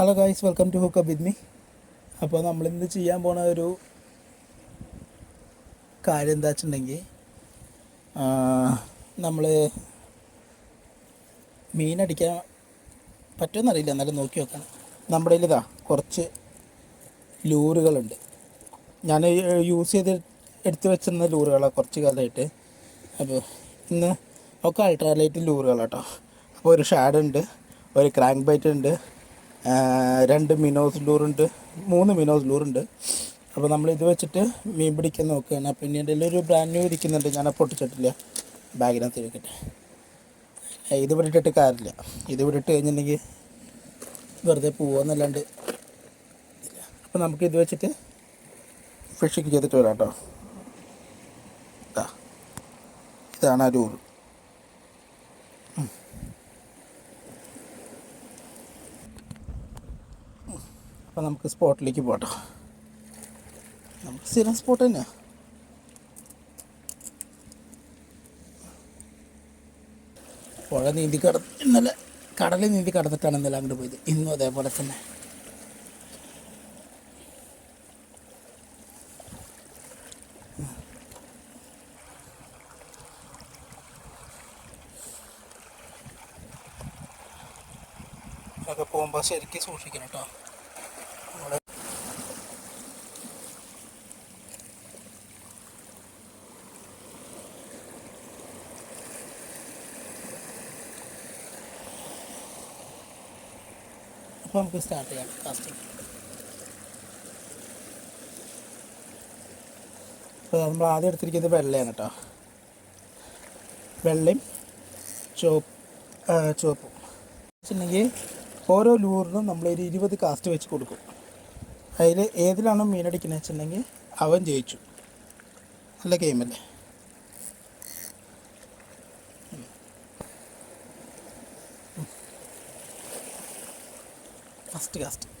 Hello guys welcome to hookup with me അപ്പോൾ നമ്മളിന്ന് ചെയ്യാൻ പോണ ഒരു കാര്യം എന്താ വെച്ചിട്ടുണ്ടെങ്കിൽ നമ്മൾ മീനടിക്കാൻ പറ്റുമെന്നറിയില്ല. എന്നാലും നോക്കി നോക്കണം നമ്മുടെ ഇതാ കുറച്ച് ലൂറുകളുണ്ട്. ഞാൻ യൂസ് ചെയ്ത് എടുത്ത് വെച്ചിരുന്ന ലൂറുകളാണ് കുറച്ച് കാലമായിട്ട്. അപ്പോൾ ഇന്ന് ഒക്കെ അൾട്രാലൈറ്റ് ലൂറുകളാട്ടോ അപ്പോൾ ഒരു ഷാഡ് ഉണ്ട് ഒരു ക്രാങ്ക് ബൈറ്റ് ഉണ്ട് രണ്ട് മിനോസ് ലൂറുണ്ട് മൂന്ന് മിനോസ് ലൂറുണ്ട്. അപ്പോൾ നമ്മൾ ഇത് വെച്ചിട്ട് മീൻ പിടിക്കാൻ നോക്കുകയാണ്. അപ്പോൾ ഇനി എന്റെ ഒരു ബ്രാൻഡ് ന്യൂ ഇരിക്കുന്നുണ്ട്. ഞാൻ പൊട്ടിച്ചിട്ടില്ല. ബാഗിനകത്ത് ഇരിക്കട്ടെ. ഇത് ഇട്ടിട്ട് കാര്യമില്ല. ഇത് ഇവിടെ ഇട്ട് കഴിഞ്ഞിട്ടുണ്ടെങ്കിൽ വെറുതെ പോവാന്നല്ലാണ്ട് അപ്പോൾ നമുക്ക് ഇത് വെച്ചിട്ട് ഫിഷിങ് ചെയ്തിട്ട് വരാം കേട്ടോ ഇതാ ഇതാണ് ആ ലൂറ്. അപ്പോൾ നമുക്ക് സ്പോട്ടിലേക്ക് പോട്ടോ. നമുക്ക് സ്ഥിരം സ്പോട്ട് തന്നെയാണ് പുഴ നീന്തി കട ഇന്നലെ കടലിൽ നീന്തി കടന്നിട്ടാണ് ഇന്നലെ അങ്ങോട്ട് പോയത്. ഇന്നും അതേപോലെ തന്നെ. പോകുമ്പോൾ ശരിക്കും സൂക്ഷിക്കണം കേട്ടോ അപ്പോൾ നമുക്ക് സ്റ്റാർട്ട് ചെയ്യാം. കാസ്റ്റിംഗ് അപ്പോൾ നമ്മൾ ആദ്യം എടുത്തിരിക്കുന്നത് വെള്ളയാണ് കേട്ടോ വെള്ളയും ചുവപ്പ് ചുവപ്പും. വെച്ചിട്ടുണ്ടെങ്കിൽ ഓരോ ലൂറിനും നമ്മളൊരു ഇരുപത് കാസ്റ്റ് വെച്ച് കൊടുക്കും. അതിൽ ഏതിലാണോ മീനടിക്കുന്നത് വെച്ചിട്ടുണ്ടെങ്കിൽ അവൻ ജയിച്ചു. നല്ല ഗെയിമല്ലേ ഫസ്റ്റ് കാസ്റ്റ്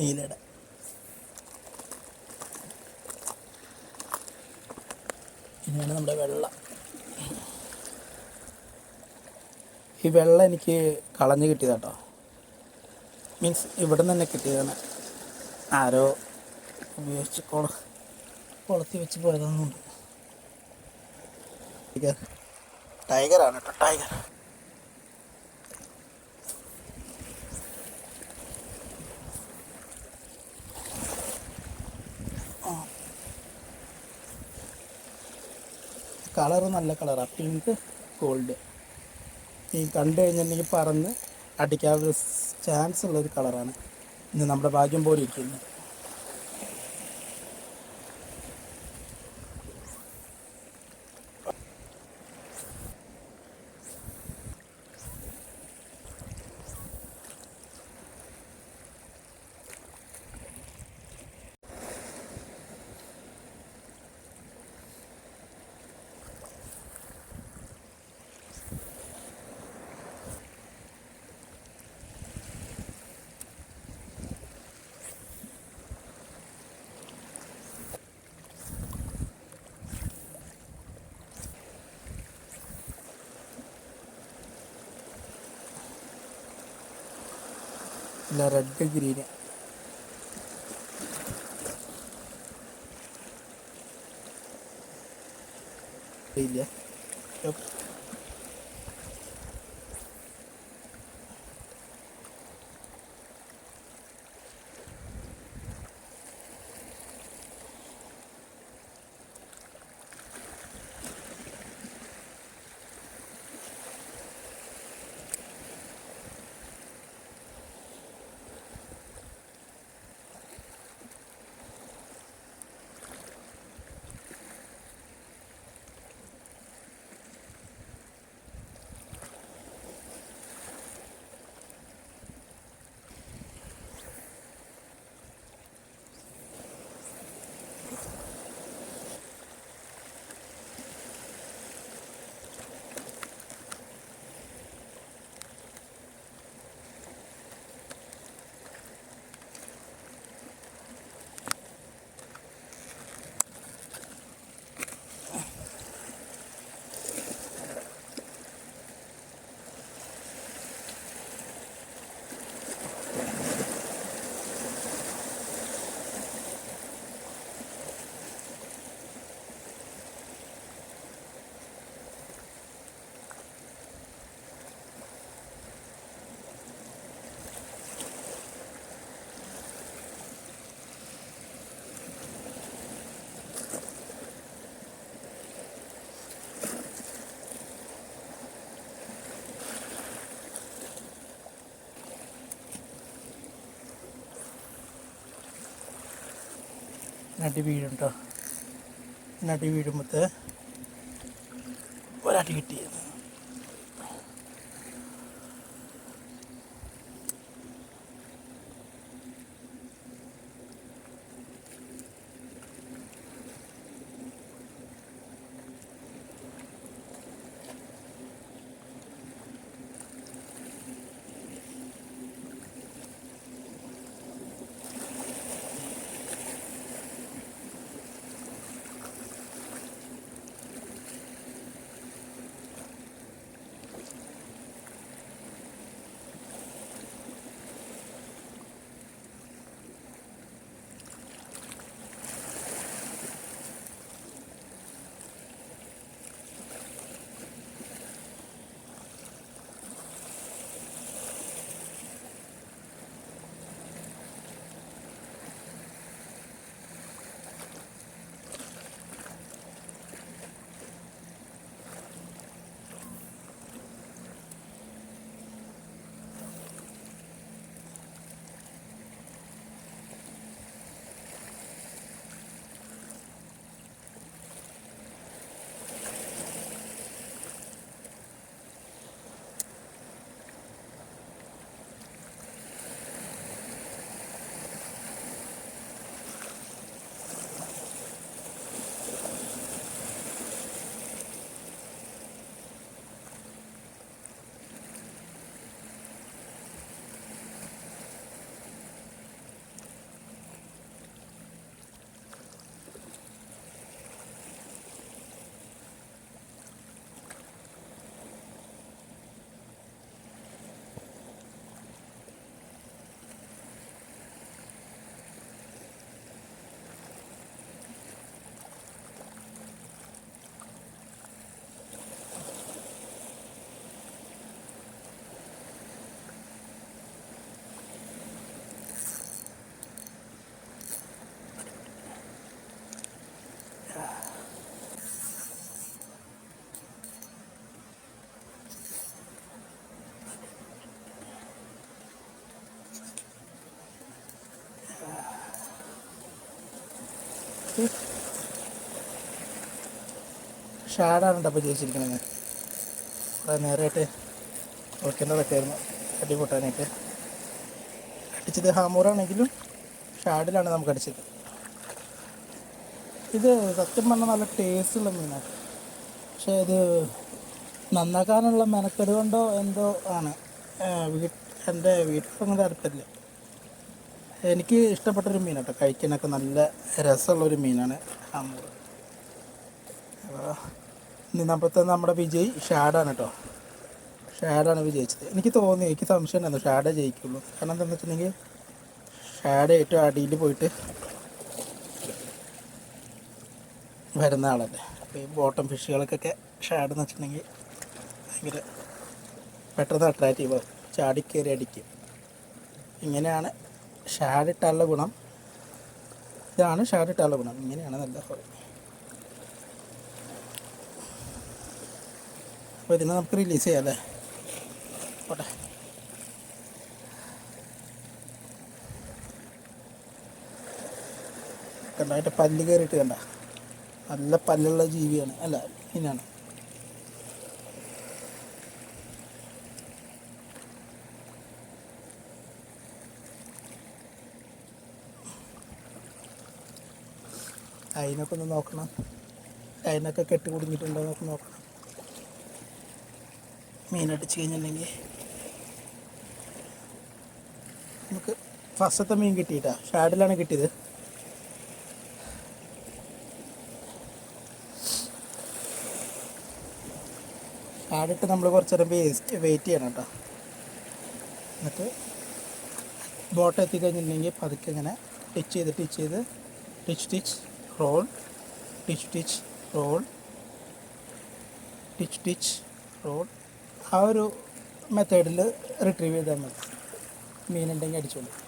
നീലയുടെ. ഇനിയാണ് നമ്മുടെ വെള്ള. ഈ വെള്ള എനിക്ക് കളഞ്ഞ് കിട്ടിയതാട്ടോ. മീൻസ് ഇവിടെ നിന്ന് തന്നെ കിട്ടിയതാണ്. ആരോ ഉപയോഗിച്ച് കൊള കൊളത്തി വെച്ച് പോയതൊന്നും ടൈഗർ ടൈഗറാണ് കേട്ടോ ടൈഗർ. കളറ് നല്ല കളറാണ് പിങ്ക് ഗോൾഡ് ഈ കണ്ടു കഴിഞ്ഞിട്ടുണ്ടെങ്കിൽ പറന്ന് അടിക്കാനുള്ള ചാൻസ് ഉള്ളൊരു കളറാണ്. ഇന്ന് നമ്മുടെ ഭാഗ്യം പോലെ ഇരിക്കുന്നത് ഇല്ല റെഡ് ഗ്രീന് ഇല്ല. നടി വീഴും നടി വീഴുമ്പോഴത്തെ ഒരടി കിട്ടിയത്. ഷാഡാണ് കേട്ടോ അപ്പോൾ ജയിച്ചിരിക്കണത്. കുറേ നേരമായിട്ട് നോക്കേണ്ടതൊക്കെ ആയിരുന്നു. അടി പൊട്ടാനായിട്ട് അടിച്ചത് ഹാമൂറാണെങ്കിലും ഷാഡിലാണ് നമുക്ക് അടിച്ചത്. ഇത് സത്യം പറഞ്ഞാൽ നല്ല ടേസ്റ്റുള്ള മീനാണ് പക്ഷേ ഇത് നന്നാക്കാനുള്ള മെനക്കെട് കൊണ്ടോ എന്തോ ആണ്. വീട്ട് എന്റെ വീട്ടിലൊന്നും താല്പര്യമില്ല. എനിക്ക് ഇഷ്ടപ്പെട്ടൊരു മീനാട്ടോ. കഴിക്കാനൊക്കെ നല്ല രസമുള്ളൊരു മീനാണ് ഹാമൂർ. അപ്പോൾ ഇന്നപ്പത്തെ നമ്മുടെ വിജയ് ഷാഡാണ് കേട്ടോ ഷാഡാണ് വിജയിച്ചത്. എനിക്ക് തോന്നി എനിക്ക് സംശയം ഉണ്ടായിരുന്നു ഷാഡേ ജയിക്കുള്ളൂ. കാരണം എന്താണെന്ന് വെച്ചിട്ടുണ്ടെങ്കിൽ ഷാഡ് ഏറ്റവും അടിയിൽ പോയിട്ട് വരുന്ന ആളല്ലേ. അപ്പോൾ ഈ ബോട്ടം ഫിഷുകൾക്കൊക്കെ ഷാഡ് എന്ന് വെച്ചിട്ടുണ്ടെങ്കിൽ ഭയങ്കര പെട്ടെന്ന് അട്രാക്റ്റീവ് ചാടി ചാടിക്കയറി അടിക്കും. ഇങ്ങനെയാണ് ഷാഡ് ഇട്ടാലുള്ള ഗുണം. ഇതാണ് ഷാഡ് ഇട്ടാലുള്ള ഗുണം. ഇങ്ങനെയാണ് നല്ല ഹോൾ അപ്പോൾ ഇതിനെ നമുക്ക് റിലീസ് ചെയ്യാം അല്ലേ? പോട്ടെ. കണ്ട അതിന്റെ പല്ല് കയറിയിട്ട് കണ്ട? നല്ല പല്ലുള്ള ജീവിയാണ്. അല്ല മീനാണ്. അതിനൊക്കെ ഒന്ന് നോക്കണം. അതിനൊക്കെ കെട്ടി കുടുങ്ങിയിട്ടുണ്ടോ എന്നൊക്കെ നോക്കണം. മീനടിച്ച് കഴിഞ്ഞിട്ടുണ്ടെങ്കിൽ നമുക്ക് ഫസ്റ്റത്തെ മീൻ കിട്ടിയിട്ടാ. ഷാഡിലാണ് കിട്ടിയത്. ഷാഡിട്ട് നമ്മൾ കുറച്ച് നേരം വേസ്റ്റ് വെയിറ്റ് ചെയ്യണം കേട്ടോ. എന്നിട്ട് ബോട്ട് എത്തിക്കഴിഞ്ഞിട്ടുണ്ടെങ്കിൽ പതുക്കെ ഇങ്ങനെ ടിച്ച് ചെയ്ത് ടിച്ച് ചെയ്ത് ടിച്ച് ടിച്ച് റോൾ ടിച്ച് ടിച്ച് റോൾ ടിച്ച് ടിച്ച് റോൾ ആ ഒരു മെത്തേഡിൽ റിട്രീവ് ചെയ്താൽ മതി. മീനുണ്ടെങ്കിൽ അടിച്ചോളൂ.